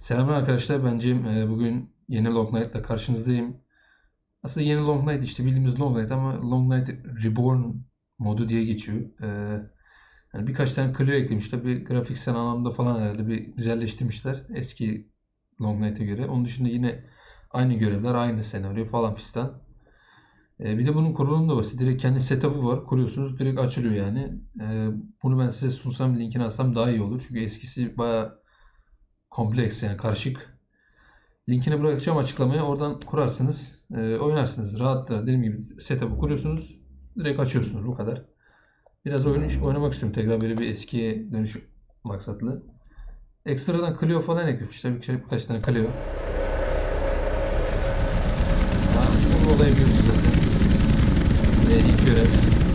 Selamlar arkadaşlar. Ben Cem. Ee, Bugün yeni Long Night'la karşınızdayım. Aslında yeni Long Night işte bildiğimiz Long Night ama Long Night Reborn modu diye geçiyor. Ee, yani birkaç tane Clio eklemişler. Bir grafiksel anlamda falan herhalde bir güzelleştirmişler eski Long Night'e göre. Onun dışında yine aynı görevler, aynı senaryo falan fistan. Ee, bir de bunun kurulumu da basit. Direkt kendi setup'ı var. Kuruyorsunuz. Direkt açılıyor yani. Bunu ben size sunsam, linkini alsam daha iyi olur. Çünkü eskisi bayağı kompleks yani karışık. Linkini bırakacağım açıklamaya. Oradan kurarsınız. e, oynarsınız. Rahatla dediğim gibi setup'ı kuruyorsunuz. Direkt açıyorsunuz. Bu kadar. Biraz oyun, oynamak istiyorum. Tekrar böyle bir eskiye dönüş maksatlı. Ekstradan Clio falan eklemişler. Bir, şey- birkaç tane Clio. Bu olayı biliyorsunuz zaten. Ve ilk görev.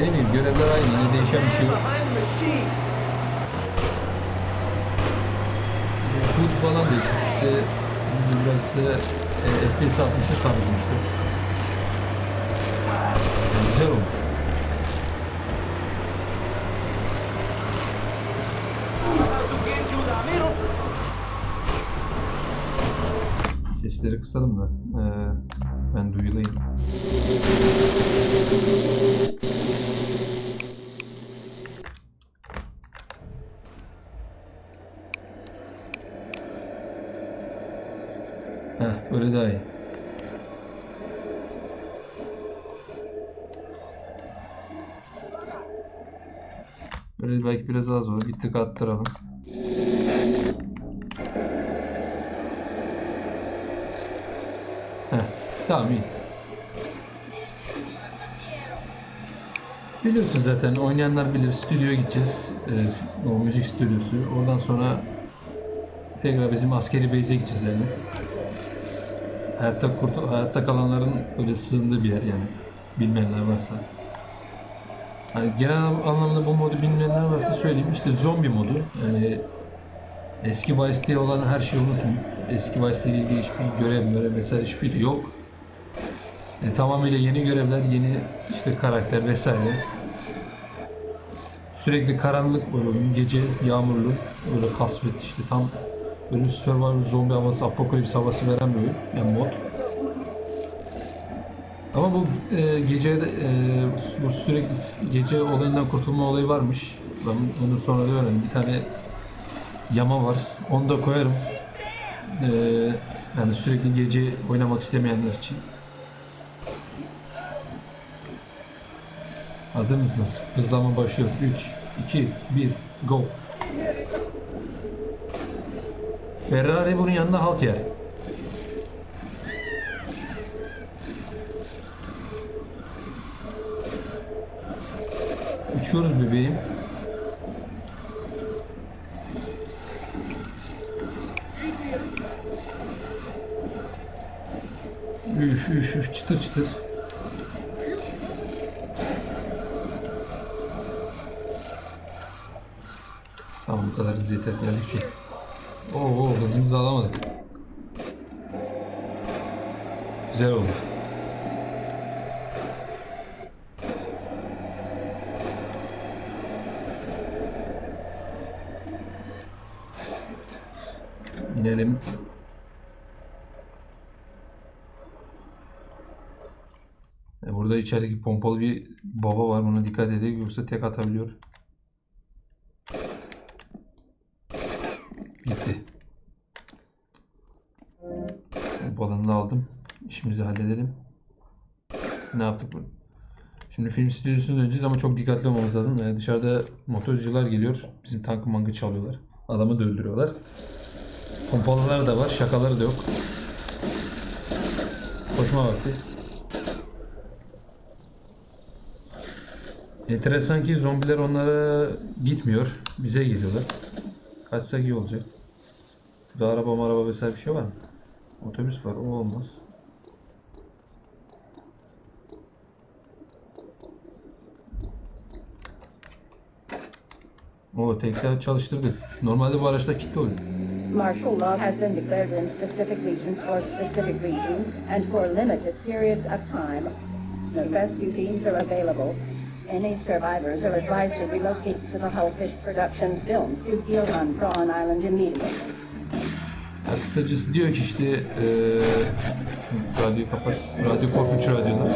Dediğim gibi görevler aynı. Yine değişen bir şey yok. Food falan değişmiş işte biraz da e, FPS 60'ı sarılmıştı. Yani güzel olmuş. Sesleri kısalım da e, ben duyulayım. Heh, böyle daha iyi. Böyle belki biraz az olur. Bir tık attıralım. Heh, tamam iyi. Biliyorsunuz zaten oynayanlar bilir stüdyoya gideceğiz. Ee, o müzik stüdyosu. Oradan sonra tekrar bizim askeri base'e gideceğiz yani. Hayatta kurt hayatta kalanların böyle sığındığı bir yer yani. Bilmeyenler varsa. Hani genel anlamda bu modu bilmeyenler varsa söyleyeyim. İşte zombi modu. Yani eski Vice City olan her şeyi unutun. Eski Vice City ile ilgili hiçbir görev, görev vesaire hiçbir yok. E, tamamıyla yeni görevler, yeni işte karakter vesaire. Sürekli karanlık böyle oyun, gece yağmurlu, böyle kasvet işte tam böyle bir survival zombi havası, apokalips havası veren bir. Yani mod. Ama bu e, gece de, e, bu sürekli gece olayından kurtulma olayı varmış. Ben bunu sonra da öğrendim. Bir tane yama var. Onu da koyarım. E, yani sürekli gece oynamak istemeyenler için. Hazır mısınız? Hızlanma başlıyor. 3, 2, 1, go. Ferrari bunun yanında halt yer. Uçuyoruz bebeğim. Üf üf üf çıtır çıtır. Tamam bu kadar yeter geldik çünkü. Oo, oo hızımızı alamadık. Güzel oldu. İnelim. E, Burada içerideki pompalı bir baba var. Buna dikkat edin yoksa tek atabiliyor. Balını da aldım. İşimizi halledelim. Ne yaptık bu? Şimdi film stüdyosuna döneceğiz ama çok dikkatli olmamız lazım. Yani dışarıda motorcular geliyor. Bizim tankı mangı çalıyorlar. Adamı da öldürüyorlar. Pompalılar da var. Şakaları da yok. Koşma vakti. Enteresan ki zombiler onlara gitmiyor. Bize geliyorlar. Kaçsak iyi olacak. Şurada araba maraba vesaire bir şey var mı? Otobüs var. O olmaz. O tekrar çalıştırdık. Normalde bu araçta kilitli oluyor. Martial law has been declared in specific regions for specific regions and for limited periods of time. The rescue teams are available Any survivors are advised to relocate to the Hullfish Productions film studio on Prawn Island immediately. Ya kısacası diyor ki işte şu radyoyu kapat. Radyo korkunç radyolar.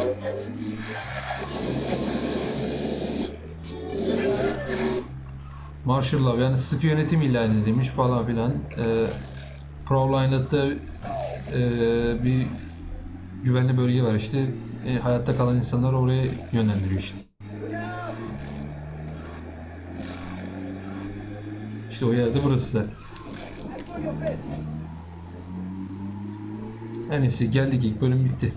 Martial Law yani sıkı yönetim ilan edilmiş falan filan. Eee Prowl Island'da eee, bir güvenli bölge var işte. E, hayatta kalan insanlar oraya yönlendiriyor işte. İşte o yerde burası zaten. Her neyse geldik ilk bölüm bitti.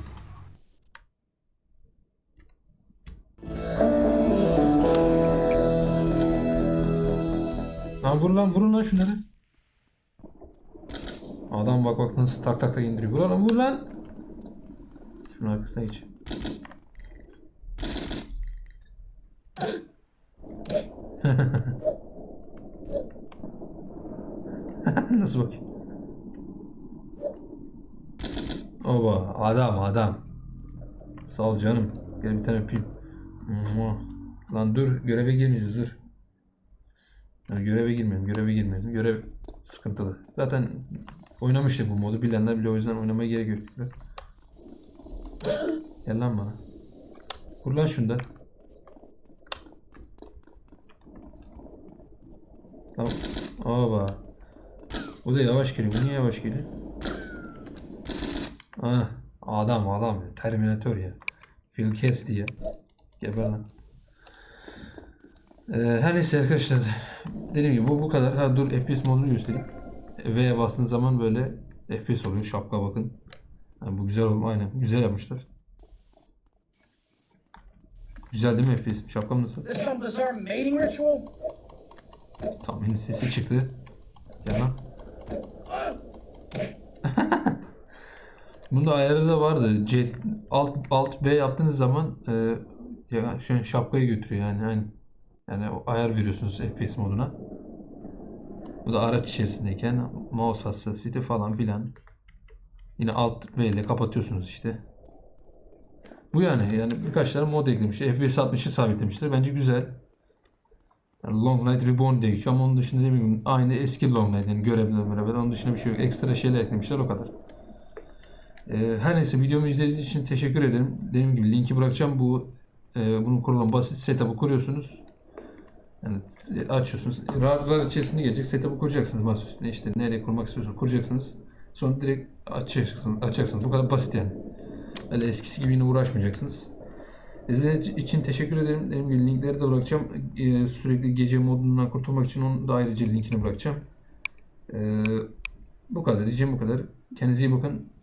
Lan vur lan vurun lan şunları. Adam bak bak nasıl tak tak tak indiriyor. Vur lan vur lan. Şunun arkasına geç. Nasıl bakıyor? Oba adam adam. Sağ ol canım. Gel bir tane öpeyim. Lan dur göreve girmeyeceğiz dur. Ya göreve girmeyelim göreve girmeyelim. Görev sıkıntılı. Zaten oynamıştık bu modu bilenler bile o yüzden oynamaya gerek yok. Gel lan bana. Vur lan şunda. Tamam. Oba. Bu da yavaş geliyor. Bu niye yavaş geliyor? Ah, adam adam. Terminator ya. Phil Cassidy ya. Geber lan. Ee, her neyse arkadaşlar. Dediğim gibi bu bu kadar. Ha dur FPS modunu göstereyim. V'ye bastığınız zaman böyle FPS oluyor. Şapka bakın. Ha, bu güzel olma aynen. Güzel yapmışlar. Güzel değil mi FPS? Şapkam nasıl? Ritual? Tahminin sesi çıktı. Gel lan. Bunda ayarı da vardı. C, alt, alt B yaptığınız zaman e, ya şu şapkayı götürüyor yani. yani yani o ayar veriyorsunuz FPS moduna. Bu da araç içerisindeyken mouse hassasiyeti falan filan. Yine alt V ile kapatıyorsunuz işte. Bu yani yani birkaç tane mod eklemiş. FPS 60'ı sabitlemişler. Bence güzel. Yani Long Night Reborn diye geçiyor ama onun dışında ne bileyim aynı eski Long Night yani görevler beraber onun dışında bir şey yok. Ekstra şeyler eklemişler o kadar. Ee, her neyse videomu izlediğiniz için teşekkür ederim. Dediğim gibi linki bırakacağım. Bu e, bunun kurulan basit setup'ı kuruyorsunuz. Yani açıyorsunuz. RAR, RAR içerisinde gelecek. Setup'ı kuracaksınız masa üstüne. İşte nereye kurmak istiyorsanız kuracaksınız. Sonra direkt açacaksınız. açacaksınız. Bu kadar basit yani. Öyle eskisi gibi yine uğraşmayacaksınız. İzlediğiniz için teşekkür ederim. Dediğim gibi linkleri de bırakacağım. Ee, sürekli gece modundan kurtulmak için onun da ayrıca linkini bırakacağım. Ee, bu kadar diyeceğim bu kadar. Kendinize iyi bakın.